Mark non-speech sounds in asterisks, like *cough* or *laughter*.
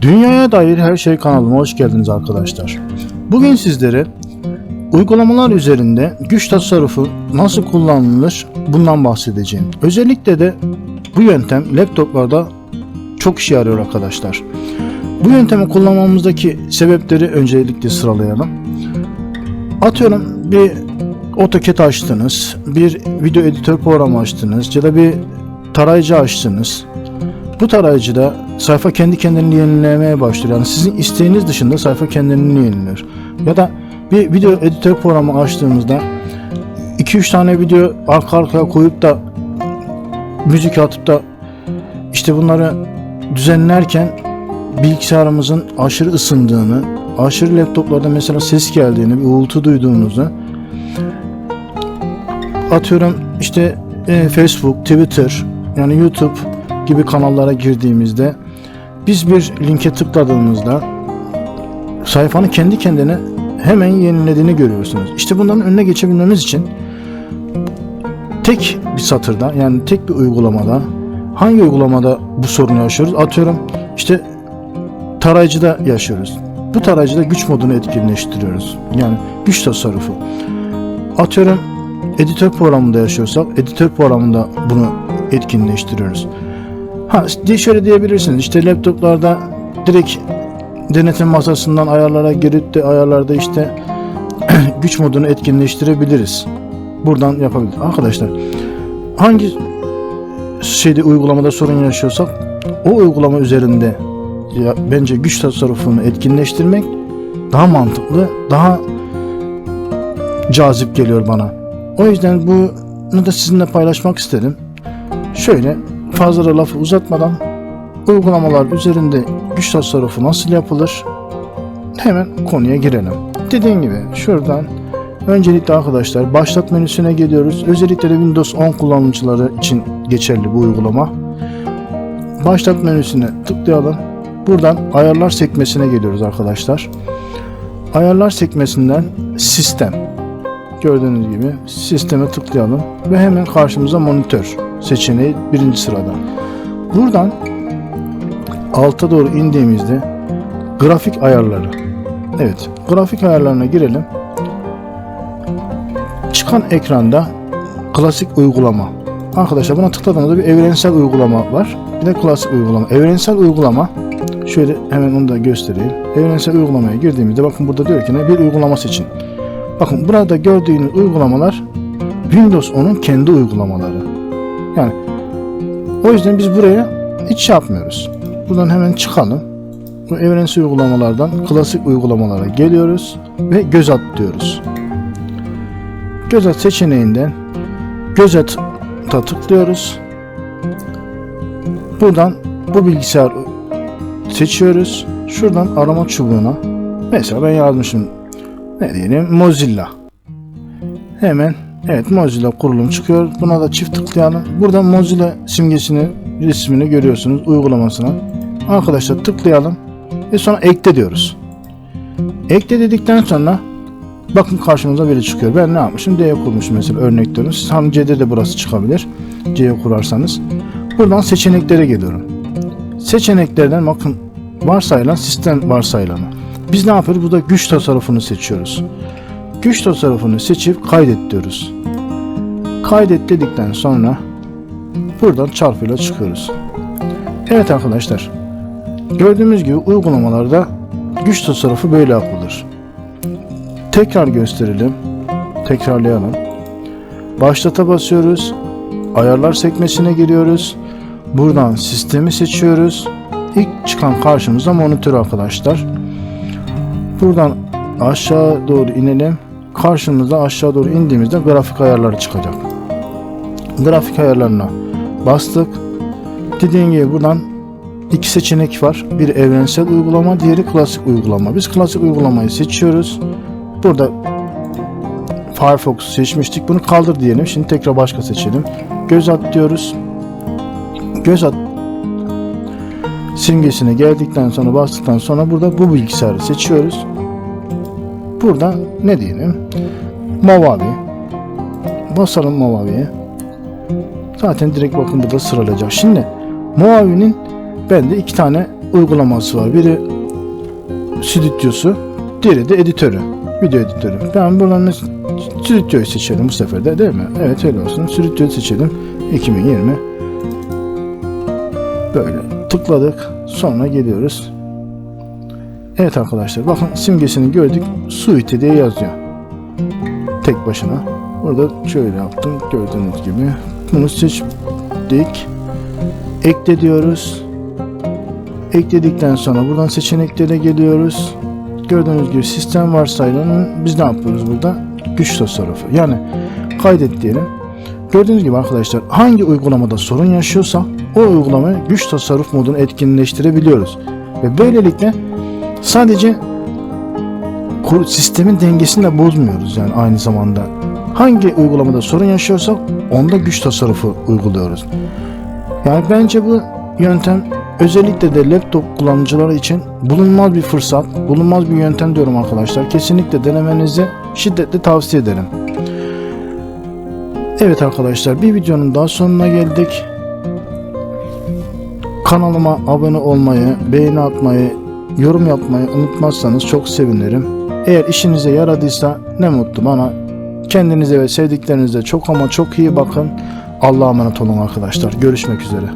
Dünyaya dair her şey kanalıma hoş geldiniz arkadaşlar. Bugün sizlere uygulamalar üzerinde güç tasarrufu nasıl kullanılır bundan bahsedeceğim. Özellikle de bu yöntem laptoplarda çok işe yarıyor arkadaşlar. Bu yöntemi kullanmamızdaki sebepleri öncelikle sıralayalım. Atıyorum bir AutoCAD açtınız, bir video editör programı açtınız ya da bir tarayıcı açtınız. Bu tarayıcıda sayfa kendi kendini yenilemeye başlıyor. Yani sizin isteğiniz dışında sayfa kendini yeniliyor. Ya da bir video editör programı açtığımızda 2-3 tane video arka arkaya koyup da müzik atıp da işte bunları düzenlerken bilgisayarımızın aşırı ısındığını, aşırı laptoplarda mesela ses geldiğini, bir uğultu duyduğunuzu atıyorum işte e, Facebook, Twitter yani YouTube gibi kanallara girdiğimizde biz bir linke tıkladığımızda sayfanın kendi kendine hemen yenilediğini görüyorsunuz. İşte bunların önüne geçebilmemiz için tek bir satırda yani tek bir uygulamada hangi uygulamada bu sorunu yaşıyoruz? Atıyorum işte tarayıcıda yaşıyoruz. Bu tarayıcıda güç modunu etkinleştiriyoruz. Yani güç tasarrufu. Atıyorum editör programında yaşıyorsak editör programında bunu etkinleştiriyoruz. Ha şöyle diyebilirsiniz işte laptoplarda direkt denetim masasından ayarlara girip de ayarlarda işte *clears throat* güç modunu etkinleştirebiliriz. Buradan yapabiliriz. Arkadaşlar hangi şeyde uygulamada sorun yaşıyorsak o uygulama üzerinde ya, bence güç tasarrufunu etkinleştirmek daha mantıklı, daha cazip geliyor bana. O yüzden bunu da sizinle paylaşmak istedim. Şöyle fazla da lafı uzatmadan uygulamalar üzerinde güç tasarrufu nasıl yapılır hemen konuya girelim. Dediğim gibi şuradan öncelikle arkadaşlar başlat menüsüne geliyoruz. Özellikle de Windows 10 kullanıcıları için geçerli bu uygulama. Başlat menüsüne tıklayalım. Buradan ayarlar sekmesine geliyoruz arkadaşlar. Ayarlar sekmesinden sistem. Gördüğünüz gibi sisteme tıklayalım ve hemen karşımıza monitör seçeneği birinci sırada. Buradan alta doğru indiğimizde grafik ayarları. Evet, grafik ayarlarına girelim. Çıkan ekranda klasik uygulama. Arkadaşlar buna tıkladığımızda bir evrensel uygulama var. Bir de klasik uygulama. Evrensel uygulama şöyle hemen onu da göstereyim. Evrensel uygulamaya girdiğimizde bakın burada diyor ki ne bir uygulama seçin. Bakın burada gördüğünüz uygulamalar Windows 10'un kendi uygulamaları. Yani o yüzden biz buraya hiç şey yapmıyoruz. Buradan hemen çıkalım. Bu evrensel uygulamalardan klasik uygulamalara geliyoruz ve göz at diyoruz. Göz at seçeneğinden göz at'a tıklıyoruz. Buradan bu bilgisayar seçiyoruz. Şuradan arama çubuğuna mesela ben yazmışım ne diyelim Mozilla. Hemen evet Mozilla kurulum çıkıyor. Buna da çift tıklayalım. Buradan Mozilla simgesini resmini görüyorsunuz uygulamasına. Arkadaşlar tıklayalım ve sonra ekle diyoruz. Ekle dedikten sonra bakın karşımıza biri çıkıyor. Ben ne yapmışım? D'ye kurmuşum mesela örnek diyorum. Siz ham C'de de burası çıkabilir. C'ye kurarsanız. Buradan seçeneklere geliyorum. Seçeneklerden bakın varsayılan sistem varsayılanı. Biz ne yapıyoruz? Burada güç tasarrufunu seçiyoruz. Güç tasarrufunu seçip kaydet diyoruz. Kaydet dedikten sonra buradan çarpıyla çıkıyoruz. Evet arkadaşlar. Gördüğümüz gibi uygulamalarda güç tasarrufu böyle yapılır. Tekrar gösterelim. Tekrarlayalım. Başlata basıyoruz. Ayarlar sekmesine giriyoruz. Buradan sistemi seçiyoruz. İlk çıkan karşımıza monitör arkadaşlar. Buradan aşağı doğru inelim. Karşımıza aşağı doğru indiğimizde grafik ayarları çıkacak. Grafik ayarlarına bastık. Dediğim gibi buradan iki seçenek var. Bir evrensel uygulama, diğeri klasik uygulama. Biz klasik uygulamayı seçiyoruz. Burada Firefox'u seçmiştik. Bunu kaldır diyelim. Şimdi tekrar başka seçelim. Göz at diyoruz. Göz at simgesine geldikten sonra bastıktan sonra burada bu bilgisayarı seçiyoruz. Bu burada ne diyelim? Movavi. Basalım Movavi'ye. Zaten direkt bakın burada sıralayacak. Şimdi Movavi'nin bende iki tane uygulaması var. Biri stüdyosu, diğeri de editörü. Video editörü. Ben buradan stüdyoyu seçelim bu sefer de değil mi? Evet öyle olsun. Stüdyoyu seçelim. 2020 Böyle tıkladık. Sonra geliyoruz. Evet arkadaşlar bakın simgesini gördük. Suite diye yazıyor. Tek başına. Burada şöyle yaptım. Gördüğünüz gibi. Bunu seçtik. Ekle diyoruz. Ekledikten sonra buradan seçeneklere geliyoruz. Gördüğünüz gibi sistem varsayılanın biz ne yapıyoruz burada? Güç tasarrufu. Yani kaydet diyelim. Gördüğünüz gibi arkadaşlar hangi uygulamada sorun yaşıyorsa o uygulamayı güç tasarruf modunu etkinleştirebiliyoruz. Ve böylelikle sadece sistemin dengesini de bozmuyoruz yani aynı zamanda. Hangi uygulamada sorun yaşıyorsak onda güç tasarrufu uyguluyoruz. Yani bence bu yöntem özellikle de laptop kullanıcıları için bulunmaz bir fırsat, bulunmaz bir yöntem diyorum arkadaşlar. Kesinlikle denemenizi şiddetle tavsiye ederim. Evet arkadaşlar bir videonun daha sonuna geldik. Kanalıma abone olmayı, beğeni atmayı, yorum yapmayı unutmazsanız çok sevinirim. Eğer işinize yaradıysa ne mutlu bana. Kendinize ve sevdiklerinize çok ama çok iyi bakın. Allah'a emanet olun arkadaşlar. Görüşmek üzere.